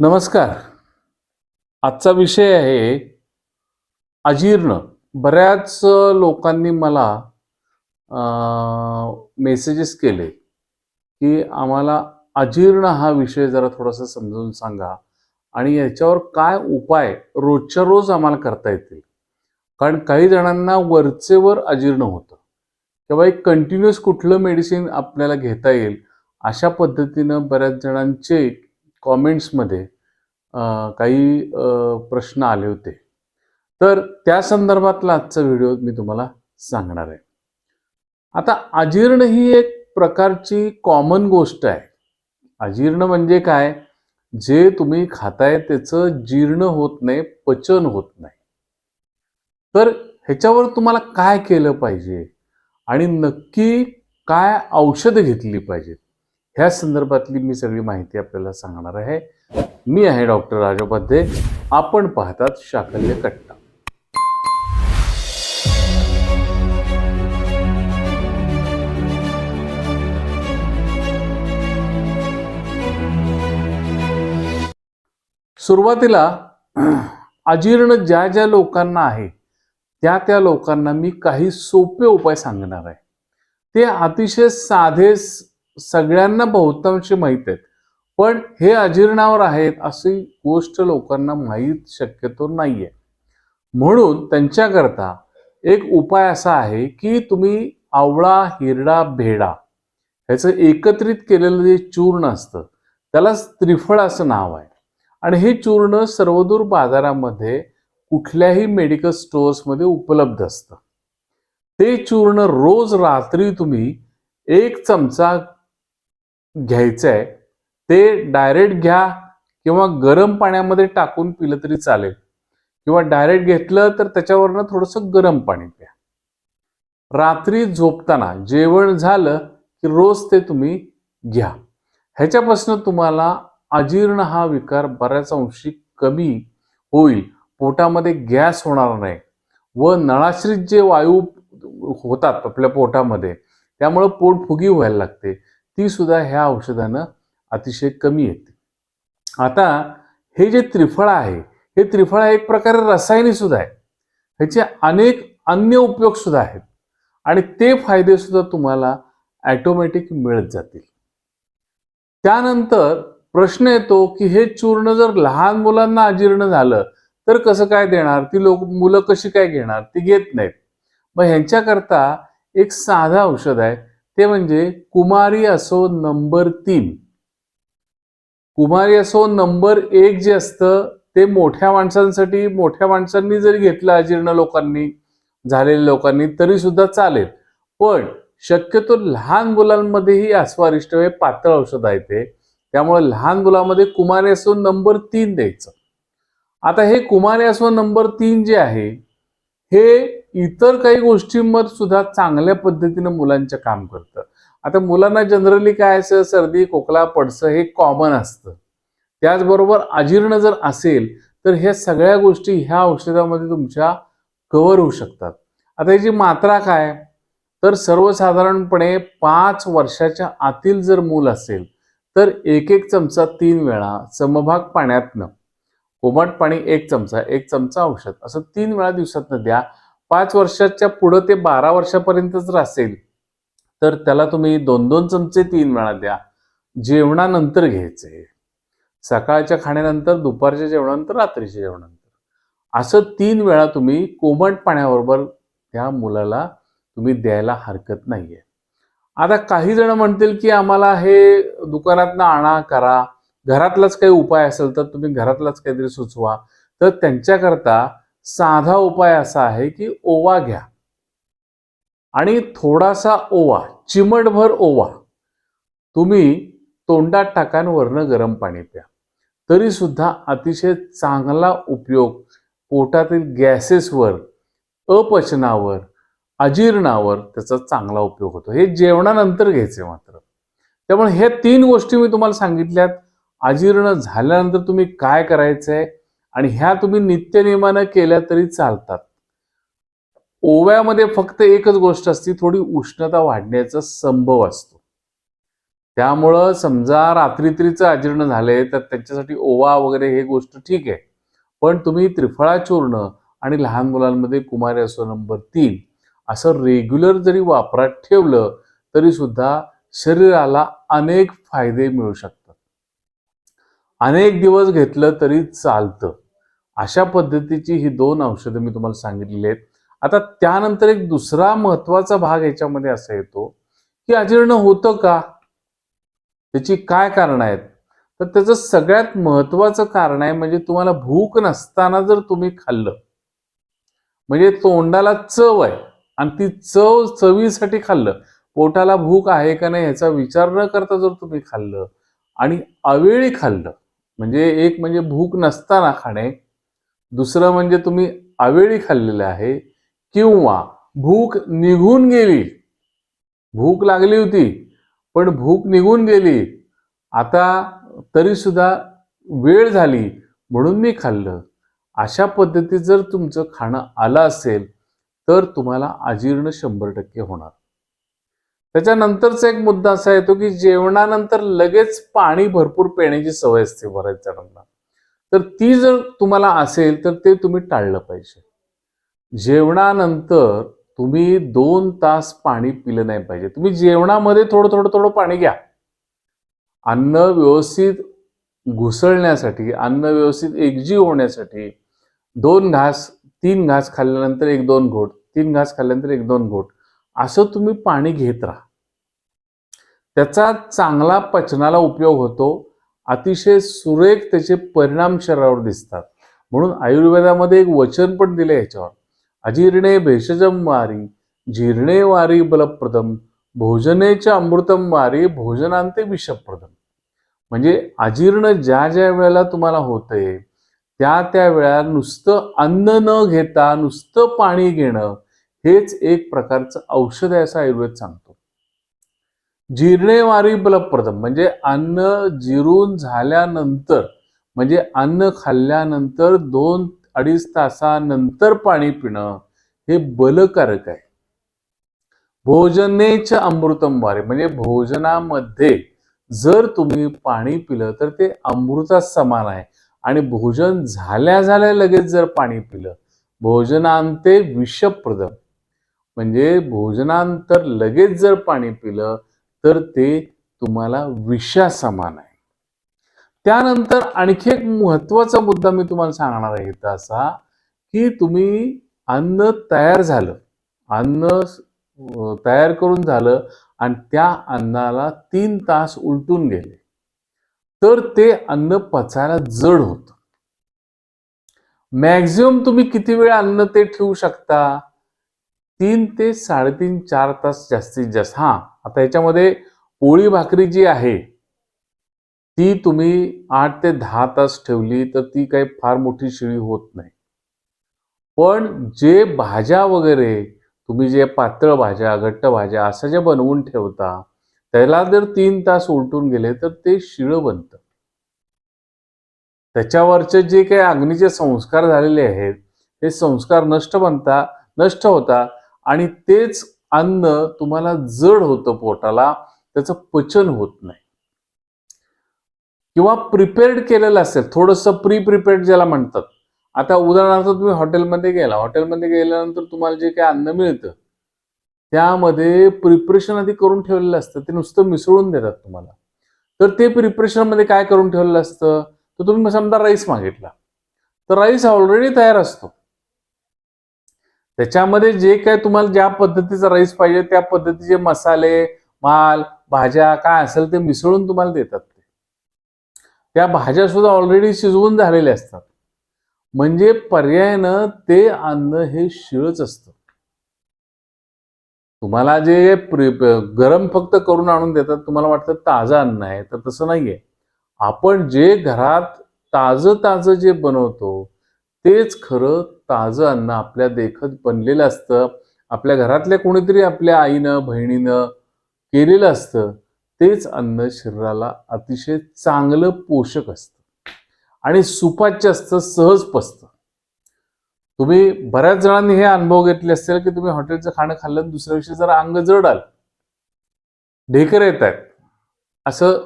नमस्कार. आजचा विषय आहे अजीर्ण. बऱ्याच लोकांनी मला मेसेजेस केले की आम्हाला अजीर्ण हा विषय जरा थोडासा समजून सांगा आणि याच्यावर काय उपाय रोजच्या रोज आम्हाला करता येतील. कारण काही जणांना वरचेवर अजीर्ण होतं. किंवा एक कंटिन्युअस कुठलं मेडिसिन आपल्याला घेता येईल अशा पद्धतीनं बऱ्याच जणांचे कॉमेंट्समध्ये काही प्रश्न आले होते. तर त्या संदर्भातला आजचा व्हिडिओ मी तुम्हाला सांगणार आहे. आता अजीर्ण ही एक प्रकारची कॉमन गोष्ट आहे. अजीर्ण म्हणजे काय? जे तुम्ही खाताय त्याचं जीर्ण होत नाही पचन होत नाही. तर ह्याच्यावर तुम्हाला काय केलं पाहिजे? आणि नक्की काय औषधं घेतली पाहिजेत? ह्या संदर्भातली मी सगळी माहिती आपल्याला सांगणार आहे. मी आहे डॉक्टर राजोपाध्ये आपण पाहतात शाकल्य कट्टा. सुरुवातीला अजीर्ण ज्या ज्या लोकांना आहे त्या त्या लोकांना मी काही सोपे उपाय सांगणार आहे. ते अतिशय साधे सगळ्यांना बहुतांशी माहीत आहेत. पण हे अजीर्णावर आहेत अशी गोष्ट लोकांना माहीत शक्यतो नाहीये. म्हणून त्यांच्याकरता एक उपाय असा आहे की तुम्ही आवळा हिरडा भेडा ह्याचं एकत्रित केलेलं जे चूर्ण असतं त्याला त्रिफळ असं नाव आहे. आणि हे चूर्ण सर्वदूर बाजारामध्ये कुठल्याही मेडिकल स्टोअर्समध्ये उपलब्ध असतं. ते चूर्ण रोज रात्री तुम्ही एक चमचा घ्यायचं आहे ते डायरेक्ट घ्या किंवा गरम पाण्यामध्ये टाकून पिलं तरी चालेल. किंवा डायरेक्ट घेतलं तर त्याच्यावरनं थोडंसं गरम पाणी प्या. रात्री झोपताना जेवण झालं की रोज ते तुम्ही घ्या. ह्याच्यापासून तुम्हाला अजीर्ण हा विकार बऱ्याच अंशी कमी होईल. पोटामध्ये गॅस होणार नाही. व नळाश्रित जे वायू होतात आपल्या पोटामध्ये त्यामुळं पोट फुगी व्हायला लागते. ती सुद्धा ह्या औषधानं अतिशय कमी येते. आता हे जे त्रिफळ आहे हे त्रिफळ एक प्रकारे रसायनी सुद्धा आहे. ह्याचे अनेक अन्य उपयोग सुद्धा आहेत. आणि ते फायदे सुद्धा तुम्हाला ॲटोमॅटिक मिळत जातील. त्यानंतर प्रश्न येतो की हे चूर्ण जर लहान मुलांना अजीर्ण झालं तर कसं काय देणार? ती लोक मुलं कशी काय घेणार? ती घेत नाहीत. मग ह्यांच्याकरता एक साधं औषध आहे ते म्हणजे कुमारी असो नंबर तीन. कुमारी असो नंबर एक जे असतं ते मोठ्या माणसांसाठी मोठ्या माणसांनी जरी घेतलं अजीर्ण लोकांनी झालेल्या लोकांनी तरी सुद्धा चालेल. पण शक्यतो लहान मुलांमध्येही अस्वारिष्ट हे पातळ औषध आहे ते. त्यामुळे लहान मुलामध्ये कुमारी असो नंबर तीन द्यायचं. आता हे कुमारी असो नंबर तीन जे आहे हे इतर काही गोष्टींमध्ये सुद्धा चांगल्या पद्धतीनं मुलांचं काम करतं. आता मुलांना जनरली काय असं सर्दी खोकला पडसं हे कॉमन असतं. त्याचबरोबर अजीर्ण जर असेल तर ह्या सगळ्या गोष्टी ह्या औषधामध्ये तुमच्या कव्हर होऊ शकतात. आता याची मात्रा काय? तर सर्वसाधारणपणे पाच वर्षाच्या आतील जर मूल असेल तर एक एक चमचा तीन वेळा समभाग पाण्यातनं. कोमट पाणी एक चमचा एक चमचा औषध. असं तीन वेळा दिवसातनं द्या. पाच वर्षाच्या पुढं ते बारा वर्षापर्यंत जर असेल तर त्याला तुम्ही दोन दोन चमचे तीन वेळा द्या जेवणानंतर घ्यायचे. सकाळच्या खाण्यानंतर दुपारच्या जेवणानंतर रात्रीच्या जेवणानंतर. असं तीन वेळा तुम्ही कोमट पाण्याबरोबर त्या मुलाला तुम्ही द्यायला हरकत नाहीये. आता काही जण म्हणतील की आम्हाला हे दुकानातनं आणा करा. घरातलाच काही उपाय असेल तर तुम्ही घरातलाच काहीतरी सुचवा. तर त्यांच्याकरता साधा उपाय असा आहे की ओवा घ्या. आणि थोडासा ओवा चिमटभर ओवा तुम्ही तोंडात टाकान वरनं गरम पाणी प्या. तरी सुद्धा अतिशय चांगला उपयोग पोटातील गॅसेसवर अपचनावर अजीर्णावर त्याचा चांगला उपयोग होतो. हे जेवणानंतर घ्यायचे मात्र. त्यामुळे ह्या तीन गोष्टी मी तुम्हाला सांगितल्यात. अजीर्ण झाल्यानंतर तुम्ही काय करायचंय? आणि ह्या तुम्ही नित्यनियमानं केल्या तरी चालतात. ओव्यामध्ये फक्त एकच गोष्ट असते थोडी उष्णता वाढण्याचा संभव असतो. त्यामुळं समजा रात्रीत्रीचं अजीर्ण झाले तर त्यांच्यासाठी ओवा वगैरे हे गोष्ट ठीक आहे. पण तुम्ही त्रिफळा चूर्ण आणि लहान मुलांमध्ये कुमारी असो नंबर तीन असं रेग्युलर जरी वापरात ठेवलं तरी सुद्धा शरीराला अनेक फायदे मिळू शकतात. अनेक दिवस घेतलं तरी चालतं. अशा पद्धतीची ही दोन औषधं मी तुम्हाला सांगितलेली आहेत. आता त्यानंतर एक दुसरा महत्त्वाचा भाग याच्यामध्ये असा येतो की अजीर्ण होतं का? त्याची काय कारण आहेत? तर त्याचं सगळ्यात महत्वाचं कारण आहे म्हणजे तुम्हाला भूक नसताना जर तुम्ही खाल्लं म्हणजे तोंडाला चव आहे आणि ती चव चवीसाठी खाल्लं पोटाला भूक आहे का नाही ह्याचा विचार न करता जर तुम्ही खाल्लं आणि अवेळी खाल्लं म्हणजे एक म्हणजे भूक नसताना खाणे दुसरं म्हणजे तुम्ही अवेळी खाल्लेलं आहे किंवा भूक निघून गेली. भूक लागली होती पण भूक निघून गेली. आता तरी सुद्धा वेळ झाली म्हणून मी खाल्लं. अशा पद्धतीत जर तुमचं खाणं आलं असेल तर तुम्हाला अजीर्ण शंभर टक्के होणार. त्याच्यानंतरचा एक मुद्दा असा येतो की जेवणानंतर लगेच पाणी भरपूर पिण्याची सवय असते बऱ्याच जणांना तर ती जर तुम्हाला असेल तर ते तुम्ही टाळलं पाहिजे. जेवणानंतर तुम्ही दोन तास पाणी पिलं नाही पाहिजे. तुम्ही जेवणामध्ये थोडं थोडं थोडं पाणी घ्या. अन्न व्यवस्थित घुसळण्यासाठी अन्न व्यवस्थित एकजीव होण्यासाठी दोन घास तीन घास खाल्ल्यानंतर एक दोन घोट तीन घास खाल्ल्यानंतर एक दोन घोट असं तुम्ही पाणी घेत राहा. त्याचा चांगला पचनाला उपयोग होतो. अतिशय सुरेख त्याचे परिणाम शरीरावर दिसतात. म्हणून आयुर्वेदामध्ये एक वचन पण दिले ह्याच्यावर. अजीर्णे भेषजम वारी जीर्णे वारी बलप्रदम भोजनेच्या अमृतम वारी भोजनांते विषप्रदम म्हणजे अजीर्ण ज्या ज्या वेळेला तुम्हाला होतंय त्या त्या वेळा नुसतं अन्न न घेता नुसतं पाणी घेणं हेच एक प्रकारचं औषध आहे असं आयुर्वेद सांगतो. जिरणेवारी बलप्रदम. म्हणजे अन्न जिरून झाल्यानंतर म्हणजे अन्न खाल्ल्यानंतर दोन अडीच तासानंतर पाणी पिणं हे बलकारक आहे. भोजनेच्या अमृतम वारे. म्हणजे भोजनामध्ये जर तुम्ही पाणी पिलं तर ते अमृता समान आहे. आणि भोजन झाल्या झाल्या लगेच जर पाणी पिलं भोजनांते विषप्रदम. म्हणजे भोजनानंतर लगेच जर पाणी पिलं तर ते तुम्हाला विषा समान आहे. त्यानंतर आणखी एक महत्त्वाचा मुद्दा मी तुम्हाला सांगणार आहे तसा असा की तुम्ही अन्न तयार झालं अन्न तयार करून झालं आणि त्या अन्नाला तीन तास उलटून गेले. तर ते अन्न पचायला जड होत. मॅक्झिमम तुम्ही किती वेळ अन्न ते ठेवू शकता? तीन ते साडेतीन चार तास जास्तीत जास्त. हा आता याच्यामध्ये पोळी भाकरी जी आहे ती तुम्ही आठ ते दहा तास ठेवली तर ती काही फार मोठी शिळी होत नाही. पण जे भाज्या वगैरे तुम्ही जे पातळ भाज्या घट्ट भाज्या असं जे बनवून ठेवता त्याला जर तीन तास उलटून गेले तर ते शिळं बनतं. त्याच्यावरचे जे काही अग्नीचे संस्कार झालेले आहेत ते संस्कार नष्ट बनता नष्ट होता आणि तेच अन्न तुम्हाला जड होतं पोटाला त्याचं पचन होत नाही. किंवा प्रिपेअर्ड केलेलं असेल थोडस प्री प्रिपेअर्ड ज्याला म्हणतात. आता उदाहरणार्थ तुम्ही हॉटेलमध्ये गेला हॉटेलमध्ये गेल्यानंतर तुम्हाला जे काही अन्न मिळतं त्यामध्ये प्रिपरेशन आधी करून ठेवलेलं असतं ते नुसतं मिसळून देतात तुम्हाला. तर ते प्रिपरेशनमध्ये काय करून ठेवलेलं असतं? तर तुम्ही समजा राईस मागितला. तर राईस ऑलरेडी तयार असतो. त्याच्यामध्ये जे काय तुम्हाला ज्या पद्धतीचा राईस पाहिजे त्या पद्धतीचे मसाले माल भाज्या काय असेल ते मिसळून तुम्हाला देतात ते. त्या भाज्या सुद्धा ऑलरेडी शिजवून झालेल्या असतात. म्हणजे पर्यायानं ते अन्न हे शिळच असतं. तुम्हाला जे गरम फक्त करून आणून देतात तुम्हाला वाटतं ताजं अन्न आहे तर तसं नाहीये. आपण जे घरात ताजं ताजं जे बनवतो तेच खरं ताजं अन्न आपल्या देखत बनलेलं असतं. आपल्या घरातल्या कोणीतरी आपल्या आईनं बहिणीनं केलेलं असतं. तेच अन्न शरीराला अतिशय चांगलं पोषक असतं. आणि सुपाच्य असतं सहज पचतं. तुम्ही बऱ्याच जणांनी हे अनुभव घेतले असतील की तुम्ही हॉटेलचं खाणं खाल्लं दुसऱ्या दिवशी जरा अंग जड आलं. ढेकर येत आहेत. असं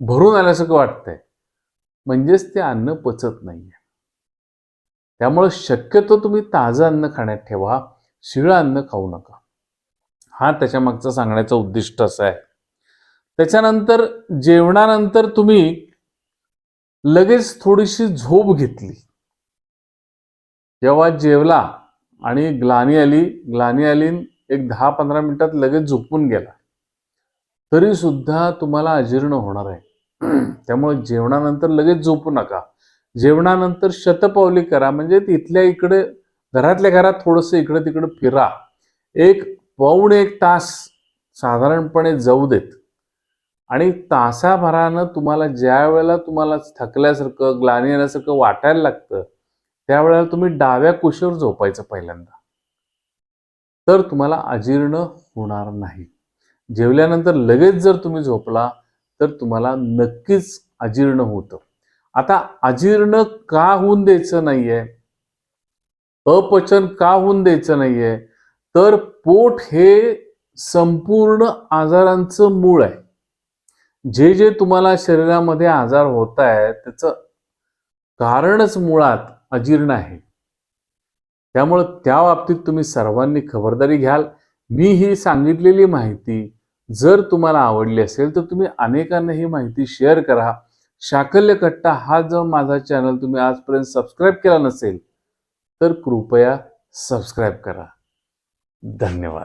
भरून आल्यासारखं वाटतंय. म्हणजेच ते अन्न पचत नाहीये. त्यामुळे शक्यतो तुम्ही ताजं अन्न खाण्यात ठेवा शिळं अन्न खाऊ नका. हा त्याच्या मागचा सांगण्याचा उद्दिष्ट असं आहे. त्याच्यानंतर जेवणानंतर तुम्ही लगेच थोडीशी झोप घेतली. जेव्हा जेवला आणि ग्लानी आली ग्लानी आली एक दहा पंधरा मिनिटात लगेच झोपून गेला. तरी सुद्धा तुम्हाला अजीर्ण होणार आहे. त्यामुळे जेवणानंतर लगेच झोपू नका. जेवणानंतर शतपावली करा म्हणजे तिथल्या इकडे घरातल्या घरात थोडंसं इकडे तिकडे फिरा. एक पाऊण एक तास साधारणपणे जाऊ देत. आणि तासाभरानं तुम्हाला ज्या वेळेला तुम्हाला थकल्यासारखं ग्लानी येण्यासारखं वाटायला लागतं त्यावेळेला तुम्ही डाव्या कुशीवर झोपायचं पहिल्यांदा. तर तुम्हाला अजीर्ण होणार नाही. जेवल्यानंतर लगेच जर तुम्ही झोपला तर तुम्हाला नक्कीच अजीर्ण होतं. आता अजीर्ण का होऊन द्यायचं नाहीये? अपचन का होऊन द्यायचं नाहीये? तर पोट हे संपूर्ण आजारांचं मूळ आहे. जे जे तुम्हाला शरीरामध्ये आजार होत आहे त्याचं कारणच मुळात अजीर्ण आहे. त्यामुळं त्या बाबतीत तुम्ही सर्वांनी खबरदारी घ्याल. मी ही सांगितलेली माहिती जर तुम्हाला आवडली असेल तर तुम्ही अनेकांना ही माहिती शेअर करा. शाकल्य कट्टा हा जो माझा चॅनल तुम्ही आजपर्यंत सबस्क्राईब केला नसेल तर कृपया सबस्क्राईब करा. धन्यवाद.